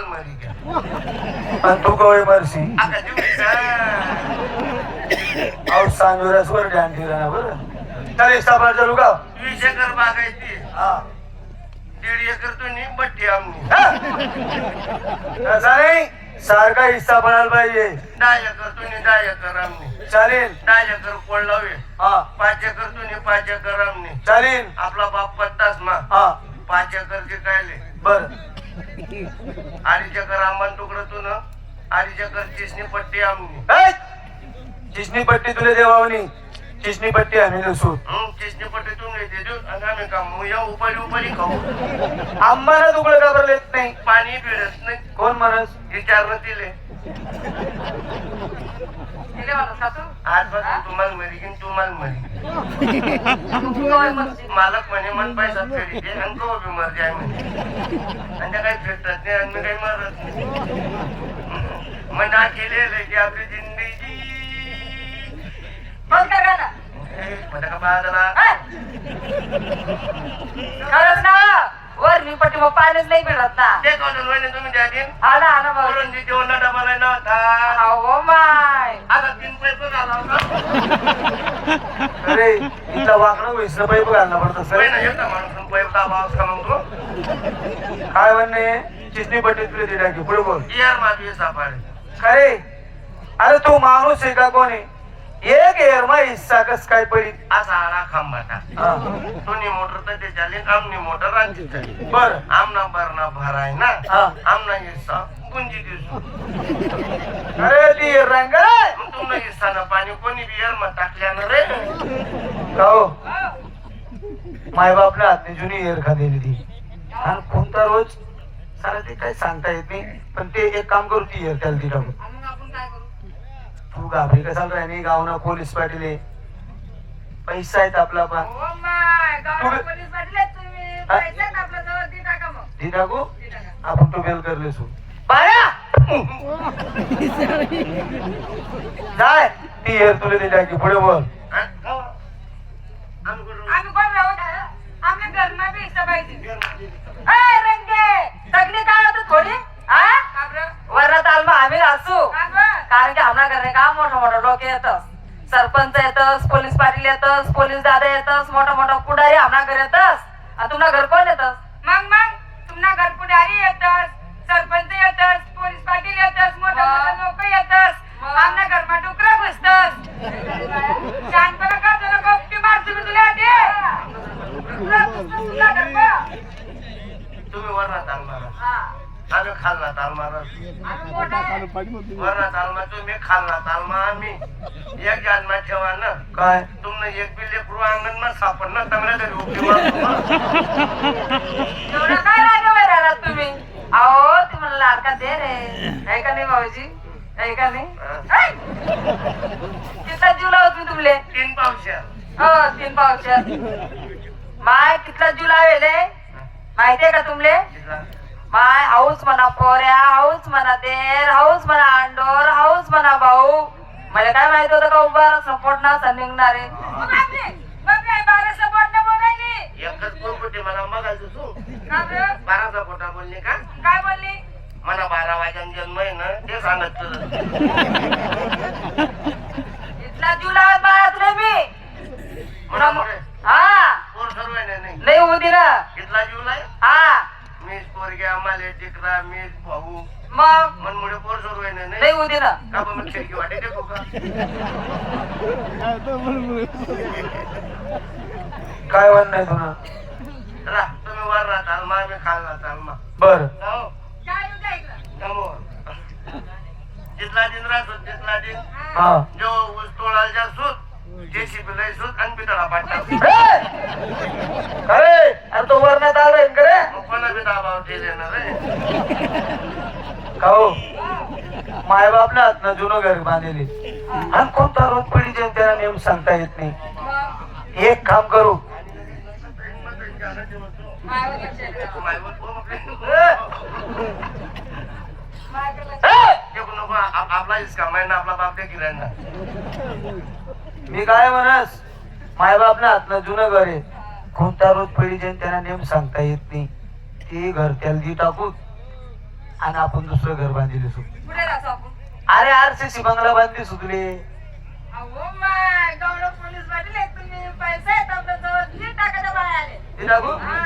मला मरी घ्या आणि तू कवय मरशी. तुम्ही वर ध्यान ना बरं. तर इस्तापना चालू का? वीस एकर बागायती हा. दीड एकर तो नी बट्टी आमनी तसा नाही सारखा हिस्सा पडायला पाहिजे. दहा एकर तो नी दहा एकर आमनी चालेल. दहा एकर कोण लावे हा. पाच एकर तो नी पाच एकर आमनी चालेल. आपला बाप पत्तास मा हा. पाच एकरचे कायले बर. अडीच रामबान तुकडं तू न. अडीच चिसणी पट्टी आम्ही चिसणी पट्टी तुला देवावनी. चिसणी पट्टी आम्ही नसू हं, चिसणी पट्टी तुम्ही देतो आणि आम्ही का मुया उपारी उपारी खाऊ. आंबाला तुकडं का बरं येत नाही. पाणी पिरत नाही. कोण म्हणस विचारणं तिले आजपासून तुम्हाला मरी घेऊन तुम्हाला मरी तू? मालक म्हणे मन पैसा फेडी दे आणि कवा बी मर जाय म्हणे. आणि त्या काही फेटत नाही आणि मी काही मरत नाही. मना केलेलं की आपली जिंदगी बाजला. हा? खरंच ना? वर मी पट्टी मग पाणीच नाही मिळत ना. ते कॉलेज म्हणे तुम्ही त्या दिन हा हा भाऊ तिथे ओला डबाला नव्हता अहो माय. आता तीन पैसे झाला होता. अरे इथं वाकडं वैसलं पडतं सर. येता माणूस तो काय म्हणणे चिसणी पट्टी तुला दे टाकी पुढे बोल. यार माझी सापाडे खरे अरे तू माणूस आहे का कोणी? एक एरमा हिस्सा कस काय पडी असा आला खांबाटा. दोन्ही मोटर तर ते चाली आमनी मोटर आणखी बर. आमना भरणा भराय ना. आमना हिस्सा गुंजी दिसू अरे ती रंग रे. तुमना हिस्सा ना पाणी कोणी बियर मग टाकल्यानं रे? का हो? माय बापला हातने जुनी एअर खाल्लेली ती. आणि कोणता रोज? सारा ते काय सांगता येत नाही. पण ते एक काम करू ती एअर त्याला ती टाकू मग आपण काय करू तू घाबरी कसाल राहिली गावना पोलीस पाटील. पैसा आहेत आपला पण. ती टाका मग. ती टाकू? ती टाका. आपण तो बेल करले सु. जाय ती एअर तुला दे टाकी पुढे बोल. हा? सगळी काय होतं थोडी वरात आलमा आम्ही असू. कारण की आम्हाला घरी का? मोठं मोठं लोक येतस सरपंच येतस पोलीस पाटील येतस पोलीस दादा येतस मोठा मोठा पुढारी आम्हाला घर येतस. आणि तुमना घर कोण येतस? मग मग तुमना घर पुढारी येतस सरपंच येतस पोलीस पाटील येतस मोठा मोठा लोक येतस. आमना घरमा डुकरा घुसतस शांतपणा का तुला गोष्टी मारतो मी तुला आधी डुकरं घुसतस तुला घरपं. तुम्ही वरणात आलमारा हा. आम्ही खालनात वरणात आलमा तुम्ही आलमा आम्ही. एक जन्मा ठेवा ना. काय? तुमनं एक बी लेकरू अंगण ना सापड ना चांगल्या तरी उभी मारतो ना. एवढं काय राहिलं बाई राहिलात तुम्ही? अहो तुम्हाला लाडका दे रे? आहे का नाही भाऊजी? आहे का नाही. ऐ! कितला जीव लावत मी तुमले? तीन पावशा. हो तीन पावशे. माय कितला जीव लावेले? माहितीये का तुमले? माय हाऊस म्हणा पोऱ्या हाऊस म्हणा देर हाऊस म्हणा अंडोर हाऊस म्हणा भाऊ. मला काय माहीत होतं का उभा सपोर्ट ना निघणारे? एकच पोपटी मला बघायचं तू. काय बोलले का? बोलली? मला बारा वाजन जन्म आहे ना ते सांगत तुला. इथला जीव लावत बाळा तुला मी. म्हणा हा. पोर नाही? ना. इथला जीवलाय हा. मीच पोरगे आम्हाला टिकरा मीच भाऊ. मग? मनमुळे पोर सर्व आहे ना नाही. होती ना का बा मग खिडकी वाटे का काय म्हणणं तुला? रा तुम्ही वर राहत आलमा आम्ही. खालना आलमा बर हो जिथला दिन राहतो तिथला दिन. हा. जो ऊस तोडायचा सूत जेसीबी लय सूत आणि पितळा पाटला अरे अरे तो वरण्यात आलाय करे कोणा बी दाबाव दिले ना माय जुनं घर बांधलेली. आणि कोणता रोज पडी जे त्याला नेम सांगता येत नाही. एक काम करू. आपला इसका महिना आपला बाप काय गिरायना मी काय म्हणस? माय बापला हातनं जुनं घर आहे. कोणता रोज पडी जे त्याला नेम सांगता येत नाही. ते घर त्याला दी टाकू आणि आपण दुसरं घर बांधिले सु कुठे राहतो आपण? अरे आरसीसी बंगला बांधली सुतले अहो माय गौरव पोलीस पाटील आहे तुम्ही. पैसे आहेत आपल्या जवळ. नीट टाकायच्या बाहेर आले ते टाकू? हा.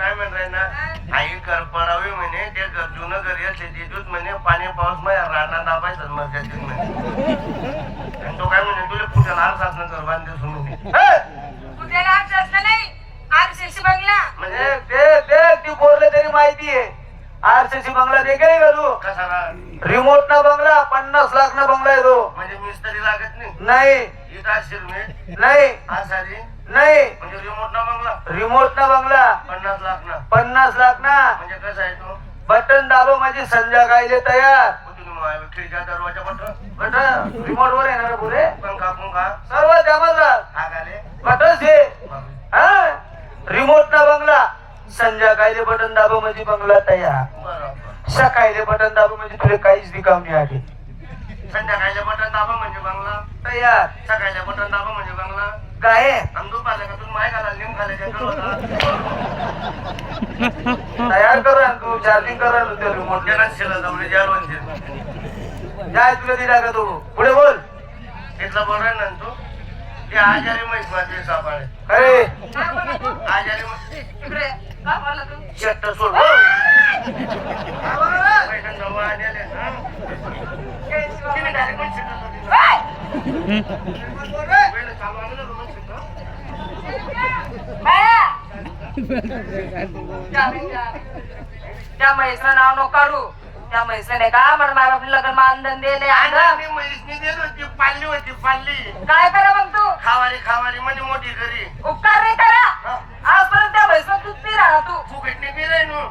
काय ना आई कर पडावी म्हणे ते घर जुनं घरी असले ते दूध म्हणे पाणी पाऊस माझ्या रानात दाबायचं मग त्याची म्हणे. आणि तो काय म्हणे तुला कुठे लाल सासनं घर बांधते म्हणे. हे, कुठे राहत असलं नाही? आरसीसी बंगला. म्हणजे देख देख देख ती बोलले तरी माहिती आहे. आरसीसी बंगला काय तू? कसा रा- रिमोट ना बंगला पन्नास लाख ना बंगला आहे तो. म्हणजे मिस्त्री लागत नाही? नाही. इथं नाही. आसारी नाही. म्हणजे रिमोट ना बंगला? रिमोट ना बंगला. पन्नास लाख ना? पन्नास लाख ना. म्हणजे कसं आहे तो? बटन दाबो माझी संध्याकाळी तयार. मा- खिडक्या दरवाजा बटन. बटन. रिमोट वर येणार पुरे पंखा पंखा. सर्व त्यामध्ये आगाले बटन से हा रिमोट ना बंगला संध्याकाळी बटन दाबो म्हणजे बंगला तयार. बरोबर. सकाळी बटन दाबो म्हणजे तुला काहीच रिकाम नाही आली संध्याकाळच्या बटन दाबा म्हणजे बंगला. तयार. सकाळच्या बटन दाबा म्हणजे बंगला. काय? आणि दुपारला का तुम्ही माय घाला लिंब तयार करा तू चार्जिंग करा तू त्या रिमोट त्याला शिला. जेवण काय तुला दिला का तू? पुढे बोल. तिथला बोल ना तू. ते आजारी म्हैस माझे सापाळे. अरे. तू आजारी सोड! त्या- म्हैसला नाव नको काढू त्या म्हैसला नाही का मला माय बापने लग्न मानधन दिले म्हैसनी दिली होती पाळली काय करा मग तू? खावारी खावारी म्हणजे मोठी घरी उपकार नाही करा. हा. आजपर्यंत त्या म्हैसला दूध पी राहा तू फुकटने बी राही